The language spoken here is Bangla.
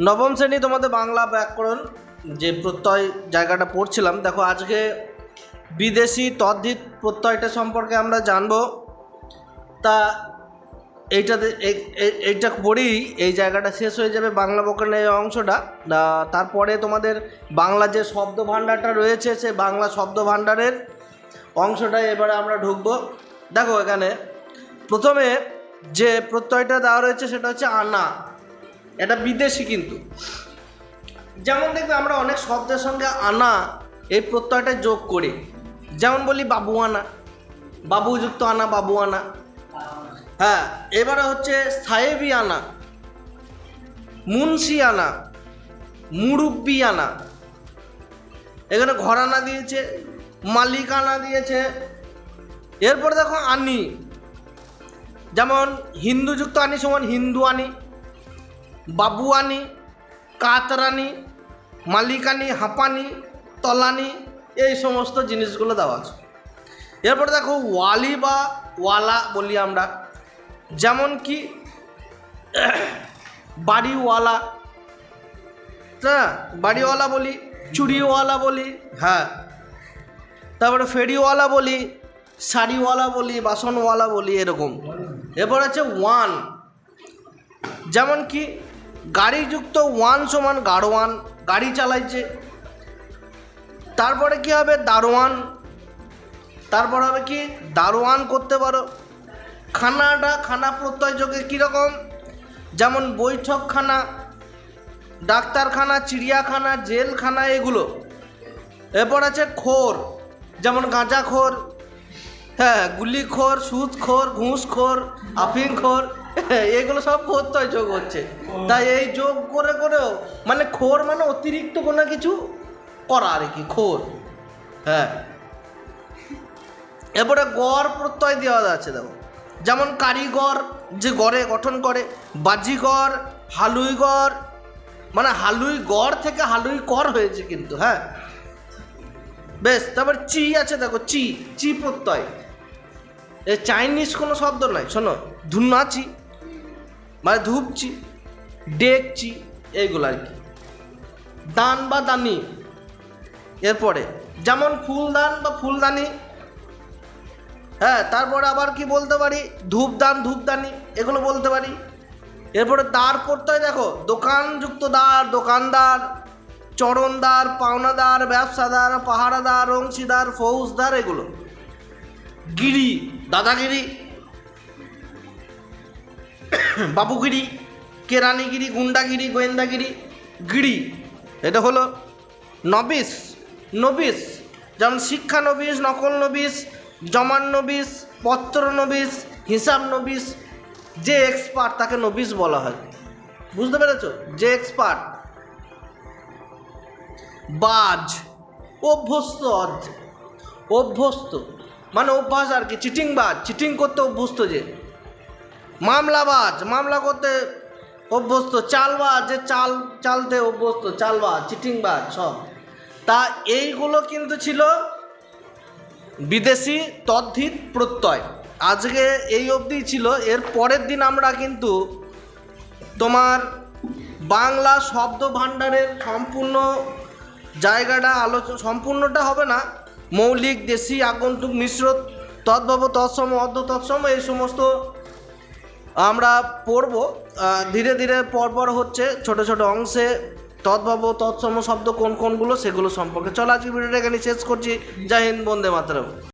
নবম শ্রেণি তোমাদের বাংলা ব্যাকরণ যে প্রত্যয় জায়গাটা পড়ছিলাম, দেখো আজকে বিদেশি তদ্ধিত প্রত্যয়টা সম্পর্কে আমরা জানব। তা এইটাতে এই- এই- এইটা পড়েই এই জায়গাটা শেষ হয়ে যাবে বাংলা বকনের এই অংশটা। তারপরে তোমাদের বাংলা যে শব্দ ভাণ্ডারটা রয়েছে, সে বাংলা শব্দ ভাণ্ডারের অংশটায় এবারে আমরা ঢুকবো। দেখো এখানে প্রথমে যে প্রত্যয়টা দেওয়া রয়েছে, সেটা হচ্ছে আনা। এটা বিদেশি কিন্তু। যেমন দেখবে আমরা অনেক শব্দের সঙ্গে আনা এই প্রত্যয়টা যোগ করি। যেমন বলি বাবু আনা, বাবুযুক্ত আনা, বাবু আনা। হ্যাঁ এবারে হচ্ছে সাহেবি আনা, মুন্সি আনা, মুরব্বি আনা। এখানে ঘরানা দিয়েছে মালিকানা দিয়েছে। এরপরে দেখো আনি, যেমন হিন্দুযুক্ত আনি সমান হিন্দু আনি। বাবুয়ানি, কাতরানি, মালিকানি, হাঁপানি, তলানি, এই সমস্ত জিনিসগুলো দেওয়া আছে। এরপরে দেখো ওয়ালি বা ওয়ালা বলি আমরা। যেমন কি, বাড়িওয়ালা হ্যাঁ বাড়িওয়ালা বলি চুড়িওয়ালা বলি হ্যাঁ। তারপরে ফেরিওয়ালা বলি শাড়িওয়ালা বলি, বাসনওয়ালা বলি, এরকম। এরপর আছে ওয়ান। যেমন কি গাড়িযুক্ত ওয়ান সমান গাড়োয়ান গাড়ি চালাইছে। তারপরে কি হবে? দারোয়ান। তারপর হবে কি? দারোয়ান করতে পারো। খানাটা, খানা প্রত্যয় যোগে কীরকম যেমন বৈঠকখানা, ডাক্তারখানা, চিড়িয়াখানা, জেলখানা, এগুলো। এরপর আছে খোর, যেমন গাঁজাখোর হ্যাঁ গুলিখোর, সুদখোর ঘুষখোর আফিংখোর এগুলো সব প্রত্যয় যোগ হচ্ছে। তাই এই যোগ করে করেও মানে খোর মানে অতিরিক্ত কোনো কিছু করা আর কি, খোর। হ্যাঁ। এরপরে গড় প্রত্যয় দেওয়া যাচ্ছে দেখো। যেমন কারিগর যে গড়ে গঠন করে বাজিগর হালুই গড় মানে হালুই গড় থেকে হালুই কর হয়েছে কিন্তু হ্যাঁ। বেশ, তারপর চি আছে দেখো, চি চি প্রত্যয়। এ চাইনিজ কোনো শব্দ নয় শোনো ধুনাচি মানে ধূপচি, ডেকচি, এইগুলো আর কি। দান বা দানি। এরপরে, যেমন ফুলদান বা ফুলদানি। হ্যাঁ তারপরে আবার কি বলতে পারি? ধূপদান, ধূপদানি, এগুলো বলতে পারি। এরপরে দ্বার হয়, দেখো, দোকানযুক্ত দ্বার, দোকানদার, চরণদার, পাওনাদার, ব্যবসাদার, পাহারাদার, অংশীদার, ফৌজদার, এগুলো। গিরি, দাদাগিরি বাবুগিরি, কেরানিগিরি, গুন্ডাগিরি, গোয়েন্দাগিরি, গিরি। এটা হলো নবিস নবিস যেমন শিক্ষা নবিস নকল নবিস জমান নবিস পত্র নবিস হিসাব নবিস যে এক্সপার্ট তাকে নবিস বলা হয়। বুঝতে পেরেছ? যে এক্সপার্ট বাজ, অভ্যস্ত অভ্যস্ত। মানে অভ্যাস আর কি চিটিং বাজ চিটিং করতে অভ্যস্ত যে। মামলাবাজ, মামলা করতে অভ্যস্ত, চালবাজ, যে চাল, চালতে অভ্যস্ত, চালবাজ, চিটিংবাজ সব। তা এইগুলো কিন্তু ছিল বিদেশি তদ্ধিত প্রত্যয়। আজকে এই অবধি ছিল, এর পরের দিন আমরা কিন্তু তোমার বাংলা শব্দ ভাণ্ডারের সম্পূর্ণ জায়গাটা আলোচনা সম্পূর্ণটা হবে না, মৌলিক, দেশি, আগন্তুক, মিশ্র, তদ্ভব, তৎসম অর্ধ তৎসম, এই সমস্ত আমরা পড়ব ধীরে ধীরে পরপর হচ্ছে ছোট ছোট অংশে তৎভাব তৎসম শব্দ কোন কোনগুলো সেগুলো সম্পর্কে। চলো আজকে ভিডিওটা এখানে শেষ করছি। জয় হিন্দ, বন্দে মাতরম।